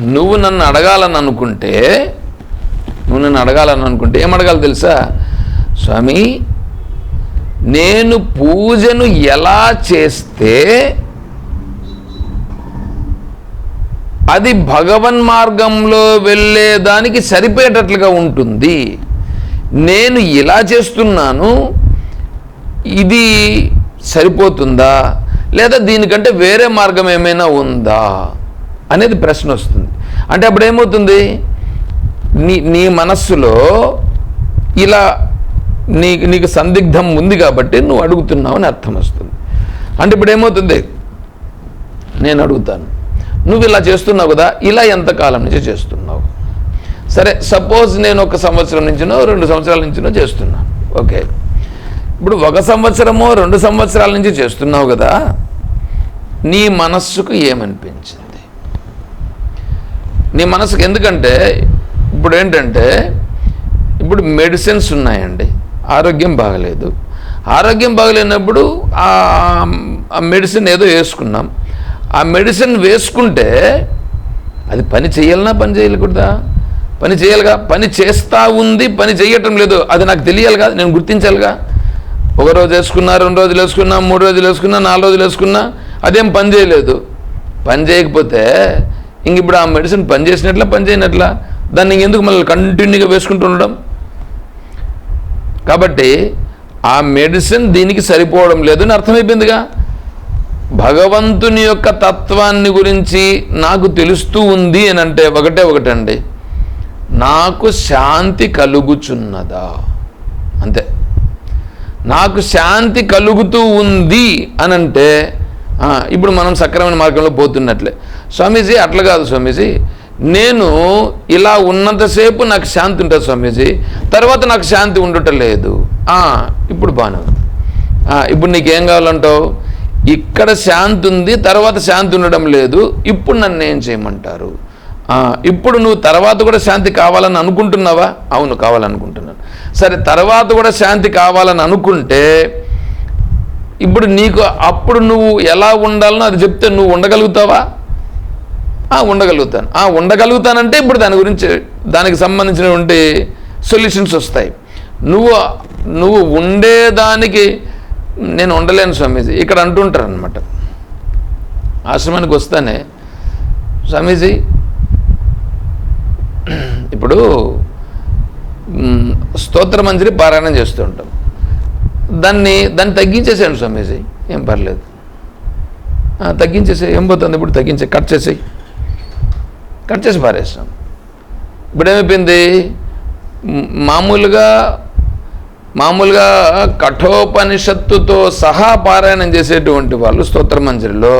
నువ్వు నన్ను అడగాలని అనుకుంటే నువ్వు నన్ను అడగాలని అనుకుంటే ఏం అడగాలి తెలుసా? స్వామి నేను పూజను ఎలా చేస్తే అది భగవన్ మార్గంలో వెళ్ళేదానికి సరిపోయేటట్లుగా ఉంటుంది. నేను ఇలా చేస్తున్నాను ఇది సరిపోతుందా? లేదా దీనికంటే వేరే మార్గం ఏమైనా ఉందా? అనేది ప్రశ్న వస్తుంది. అంటే అప్పుడు ఏమవుతుంది? నీ నీ మనస్సులో ఇలా నీ నీకు సందిగ్ధం ఉంది కాబట్టి నువ్వు అడుగుతున్నావు అని అర్థం వస్తుంది. అంటే ఇప్పుడు ఏమవుతుంది? నేను అడుగుతాను. నువ్వు ఇలా చేస్తున్నావు కదా ఇలా ఎంతకాలం నుంచి చేస్తున్నావు? సరే సపోజ్ నేను ఒక సంవత్సరం నుంచినో రెండు సంవత్సరాల నుంచినో చేస్తున్నాను. ఓకే. ఇప్పుడు ఒక సంవత్సరమో రెండు సంవత్సరాల నుంచి చేస్తున్నావు కదా నీ మనస్సుకు ఏమనిపించింది? నీ మనసుకు ఎందుకంటే ఇప్పుడు ఏంటంటే ఇప్పుడు మెడిసిన్స్ ఉన్నాయండి. ఆరోగ్యం బాగలేదు. ఆరోగ్యం బాగలేనప్పుడు ఆ మెడిసిన్ ఏదో వేసుకున్నాం. ఆ మెడిసిన్ వేసుకుంటే అది పని చేయాలన్నా పని చేయకూడదా? పని చేయాలిగా? పని చేస్తూ ఉంది పని చేయటం లేదు. అది నాకు తెలియాలిగా? నేను గుర్తించాలిగా? ఒక రోజు వేసుకున్నా రెండు రోజులు వేసుకున్నా మూడు రోజులు వేసుకున్నా నాలుగు రోజులు వేసుకున్నా అదేం పని చేయలేదు. పని చేయకపోతే ఇంక ఇప్పుడు ఆ మెడిసిన్ పని చేసినట్లా దాన్ని ఇంకెందుకు మళ్ళీ కంటిన్యూగా వేసుకుంటూ ఉండడం? కాబట్టి ఆ మెడిసిన్ దీనికి సరిపోవడం లేదు అని అర్థమైపోయిందిగా. భగవంతుని యొక్క తత్వాన్ని గురించి నాకు తెలుస్తూ ఉంది అని అంటే ఒకటే ఒకటండి. నాకు శాంతి కలుగుచున్నదా? అంతే. నాకు శాంతి కలుగుతూ ఉంది అనంటే ఇప్పుడు మనం సక్రమైన మార్గంలో పోతున్నట్లే. స్వామీజీ అట్లా కాదు స్వామీజీ. నేను ఇలా ఉన్నంతసేపు నాకు శాంతి ఉంటుంది స్వామీజీ. తర్వాత నాకు శాంతి ఉండటం లేదు. ఇప్పుడు బాగానే ఉంది. ఇప్పుడు నీకేం కావాలంటావు? ఇక్కడ శాంతి ఉంది తర్వాత శాంతి ఉండడం లేదు. ఇప్పుడు నన్ను ఏం చేయమంటారు? ఇప్పుడు నువ్వు తర్వాత కూడా శాంతి కావాలని అనుకుంటున్నావా? అవును కావాలనుకుంటున్నాను. సరే తర్వాత కూడా శాంతి కావాలని అనుకుంటే ఇప్పుడు నీకు అప్పుడు నువ్వు ఎలా ఉండాలనో అది చెప్తే నువ్వు ఉండగలుగుతావా? ఉండగలుగుతాను. ఆ, ఉండగలుగుతానంటే ఇప్పుడు దాని గురించి దానికి సంబంధించినటువంటి సొల్యూషన్స్ వస్తాయి. నువ్వు నువ్వు ఉండేదానికి నేను ఉండలేను స్వామీజీ. ఇక్కడ అంటుంటారు అనమాట ఆశ్రమానికి వస్తానే స్వామీజీ ఇప్పుడు స్తోత్ర మంజరి పారాయణం చేస్తూ ఉంటాం. దాన్ని దాన్ని తగ్గించేసాను స్వామీజీ. ఏం పర్లేదు. తగ్గించేసే ఏం పోతుంది? ఇప్పుడు తగ్గించే కట్ చేసేయి. కట్ చేసి పారేస్తాం ఇప్పుడు ఏమైపోయింది? మామూలుగా మామూలుగా కఠోపనిషత్తుతో సహా పారాయణం చేసేటువంటి వాళ్ళు స్తోత్ర మంజరిలో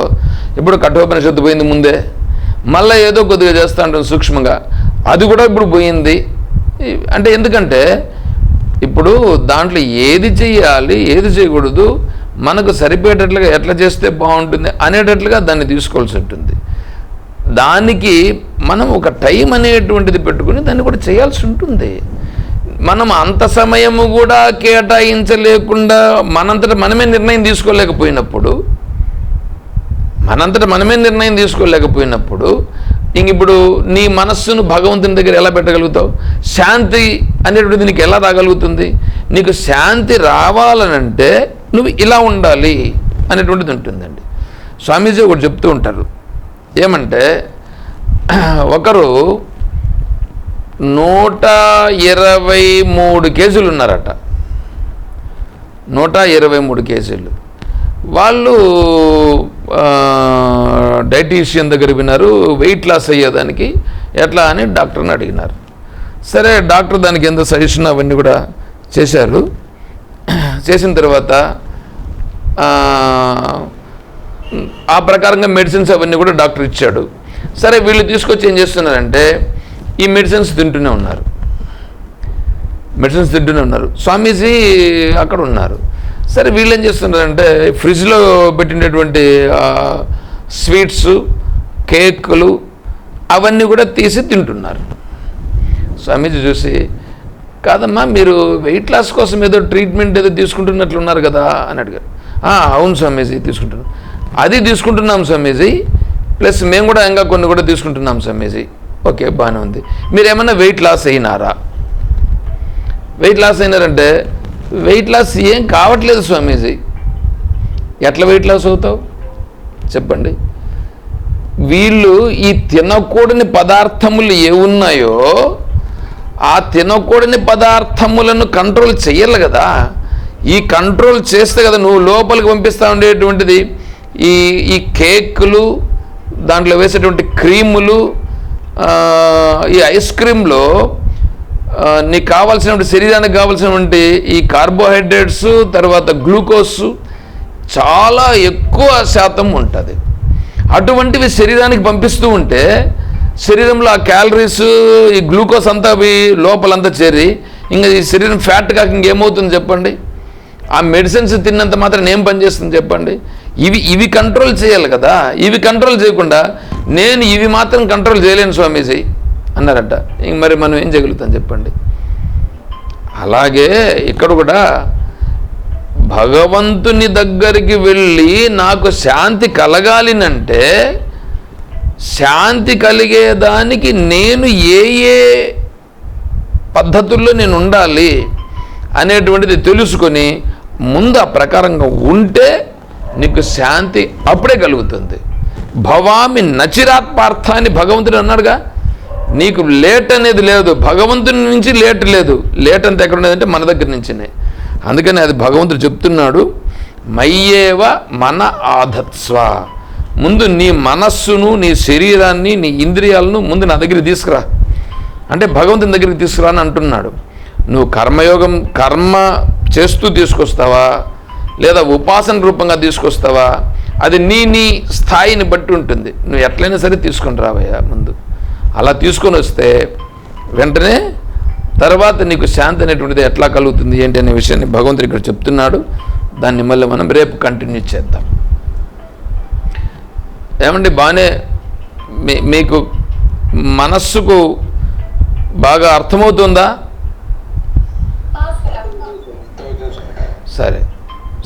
ఇప్పుడు కఠోపనిషత్తు పోయింది ముందే. మళ్ళీ ఏదో కొద్దిగా చేస్తూ ఉంటాం సూక్ష్మంగా. అది కూడా ఇప్పుడు పోయింది. అంటే ఎందుకంటే ఇప్పుడు దాంట్లో ఏది చేయాలి ఏది చేయకూడదు మనకు సరిపోయేటట్లుగా ఎట్లా చేస్తే బాగుంటుంది అనేటట్లుగా దాన్ని తీసుకోవాల్సి ఉంటుంది. దానికి మనం ఒక టైం అనేటువంటిది పెట్టుకుని దాన్ని కూడా చేయాల్సి ఉంటుంది. మనం అంత సమయము కూడా కేటాయించలేకుండా మనంతట మనమే నిర్ణయం తీసుకోలేకపోయినప్పుడు మనంతట మనమే నిర్ణయం తీసుకోలేకపోయినప్పుడు ఇంక ఇప్పుడు నీ మనస్సును భగవంతుని దగ్గర ఎలా పెట్టగలుగుతావు? శాంతి అనేటువంటిది నీకు ఎలా రాగలుగుతుంది? నీకు శాంతి రావాలనంటే నువ్వు ఇలా ఉండాలి అనేటువంటిది ఉంటుందండి. స్వామీజీ ఒకటి చెప్తూ ఉంటారు ఏమంటే ఒకరు నూట ఇరవై మూడు కేజీలు ఉన్నారట. నూట ఇరవై మూడు కేజీలు. వాళ్ళు డైటీషియన్ దగ్గర విన్నారు వెయిట్ లాస్ అయ్యేదానికి ఎట్లా అని డాక్టర్ని అడిగినారు. సరే డాక్టర్ దానికి ఎంత సజెషన్ అవన్నీ కూడా చేశారు. చేసిన తర్వాత ఆ, ప్రకారంగా మెడిసిన్స్ అవన్నీ కూడా డాక్టర్ ఇచ్చాడు. సరే వీళ్ళు తీసుకొచ్చి ఏం చేస్తున్నారంటే ఈ మెడిసిన్స్ తింటూనే ఉన్నారు. మెడిసిన్స్ తింటూనే ఉన్నారు. స్వామీజీ అక్కడ ఉన్నారు. సరే వీళ్ళు ఏం చేస్తున్నారంటే ఫ్రిడ్జ్లో పెట్టినటువంటి స్వీట్స్ కేకులు అవన్నీ కూడా తీసి తింటున్నారు. స్వామీజీ చూసి కాదమ్మా మీరు వెయిట్ లాస్ కోసం ఏదో ట్రీట్మెంట్ ఏదో తీసుకుంటున్నట్లున్నారు కదా అని అడిగారు. అవును స్వామీజీ తీసుకుంటున్నారు అది తీసుకుంటున్నాం స్వామీజీ. ప్లస్ మేము కూడా ఇంకా కొన్ని కూడా తీసుకుంటున్నాం స్వామీజీ. ఓకే బాగానే ఉంది. మీరు ఏమన్నా వెయిట్ లాస్ అయినారా? వెయిట్ లాస్ అయినారంటే వెయిట్ లాస్ ఏం కావట్లేదు స్వామీజీ. ఎట్లా వెయిట్ లాస్ అవుతావు? చెప్పండి. వీళ్ళు ఈ తినకూడని పదార్థములు ఏ ఉన్నాయో ఆ తినకూడని పదార్థములను కంట్రోల్ చేయాలి కదా. ఈ కంట్రోల్ చేస్తే కదా నువ్వు లోపలికి పంపిస్తూ ఉండేటువంటిది. ఈ ఈ కేకులు దాంట్లో వేసేటువంటి క్రీములు ఈ ఐస్ క్రీమ్లో నీకు కావాల్సినటువంటి శరీరానికి కావాల్సినటువంటి ఈ కార్బోహైడ్రేట్స్ తర్వాత గ్లూకోజ్ చాలా ఎక్కువ శాతం ఉంటుంది. అటువంటివి శరీరానికి పంపిస్తూ ఉంటే శరీరంలో ఆ క్యాలరీస్ ఈ గ్లూకోజ్ అంతా అవి లోపలంతా చేరి ఇంకా ఈ శరీరం ఫ్యాట్ కాక ఇంకేమవుతుంది చెప్పండి? ఆ మెడిసిన్స్ తిన్నంత మాత్రం ఏం పనిచేస్తుంది చెప్పండి? ఇవి ఇవి కంట్రోల్ చేయాలి కదా. ఇవి కంట్రోల్ చేయకుండా నేను ఇవి మాత్రం కంట్రోల్ చేయలేను స్వామీజీ అన్నారట. ఇంక మరి మనం ఏం చేయగలుగుతాం చెప్పండి. అలాగే ఇక్కడ కూడా భగవంతుని దగ్గరికి వెళ్ళి నాకు శాంతి కలగాలినంటే శాంతి కలిగేదానికి నేను ఏ ఏ పద్ధతుల్లో నేను ఉండాలి అనేటువంటిది తెలుసుకొని ముందు ఆ ప్రకారంగా ఉంటే నీకు శాంతి అప్పుడే కలుగుతుంది. భవామి నచిరాత్మార్థాన్ని భగవంతుడు అన్నాడుగా నీకు లేట్ అనేది లేదు భగవంతుని నుంచి లేట్ లేదు. లేట్ అంత ఎక్కడ ఉండేదంటే మన దగ్గర నుంచినే. అందుకని అది భగవంతుడు చెప్తున్నాడు మయ్యేవ మన ఆధత్స్వ. ముందు నీ మనస్సును నీ శరీరాన్ని నీ ఇంద్రియాలను ముందు నా దగ్గరికి తీసుకురా. అంటే భగవంతుని దగ్గరికి తీసుకురా అని అంటున్నాడు. నువ్వు కర్మయోగం కర్మ చేస్తూ తీసుకొస్తావా? లేదా ఉపాసన రూపంగా తీసుకొస్తావా? అది నీ నీ స్థాయిని బట్టి ఉంటుంది. నువ్వు ఎట్లయినా సరే తీసుకొని రావయ్యా ముందు. అలా తీసుకొని వస్తే వెంటనే తర్వాత నీకు శాంతి అనేటువంటిది ఎట్లా కలుగుతుంది ఏంటి అనే విషయాన్ని భగవంతుడు ఇక్కడ చెప్తున్నాడు. దాన్ని మళ్ళీ మనం రేపు కంటిన్యూ చేద్దాం. ఏమండి బాగానే మీ మీకు మనస్సుకు బాగా అర్థమవుతుందా? సరే.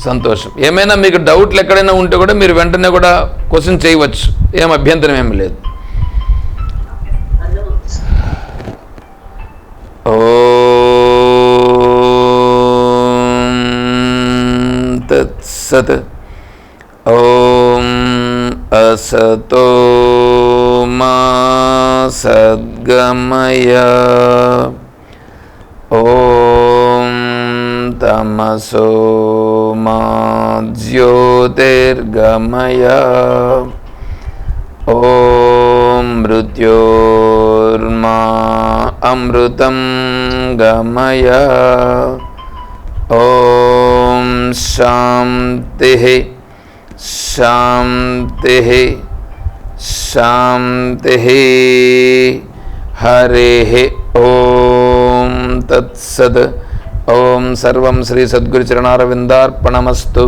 సంతోషం. ఏమైనా మీకు డౌట్లు ఎక్కడైనా ఉంటే కూడా మీరు వెంటనే కూడా క్వశ్చన్ చేయవచ్చు. ఏం అభ్యంతరం ఏమి లేదు. ఓ తత్సత్ ఓం అసతో మా సద్గమయ. ఓ मसोमा ज्योतिर्गमय ॐ मृत्योर्मा अमृतं गमय। ॐ शान्तिः शान्तिः शान्तिः। हरेः ॐ तत्सद्। ओम सर्व श्री सद्गुरुचरणारविंदार्पणमस्तु।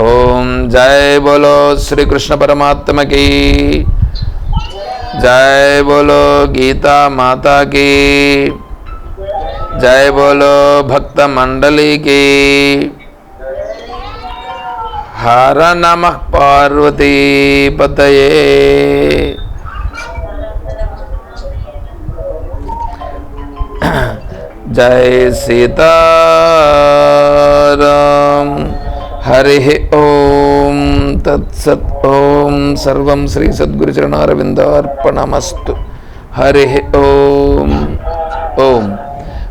ओम जय बोलो श्री कृष्ण परमात्म की। जय बोलो गीता माता की। जय बोलो भक्त मंडली की। हर नमः पार्वती पतये। जय सीताराम। हरि ओम तत्सत् ओम। सर्वं श्री सद्गुरुचरणारविन्दार्पणमस्तु। हरि ओम। ओम।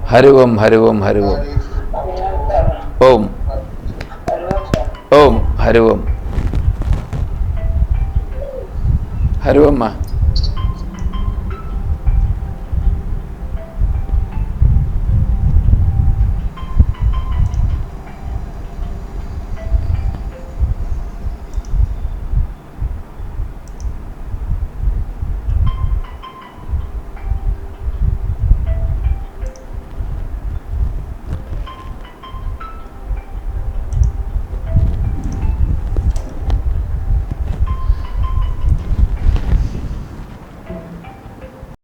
हरि ओम हरि ओम हरि ओम। ओम। ओम। हरि ओम। हरि ओम, माँ।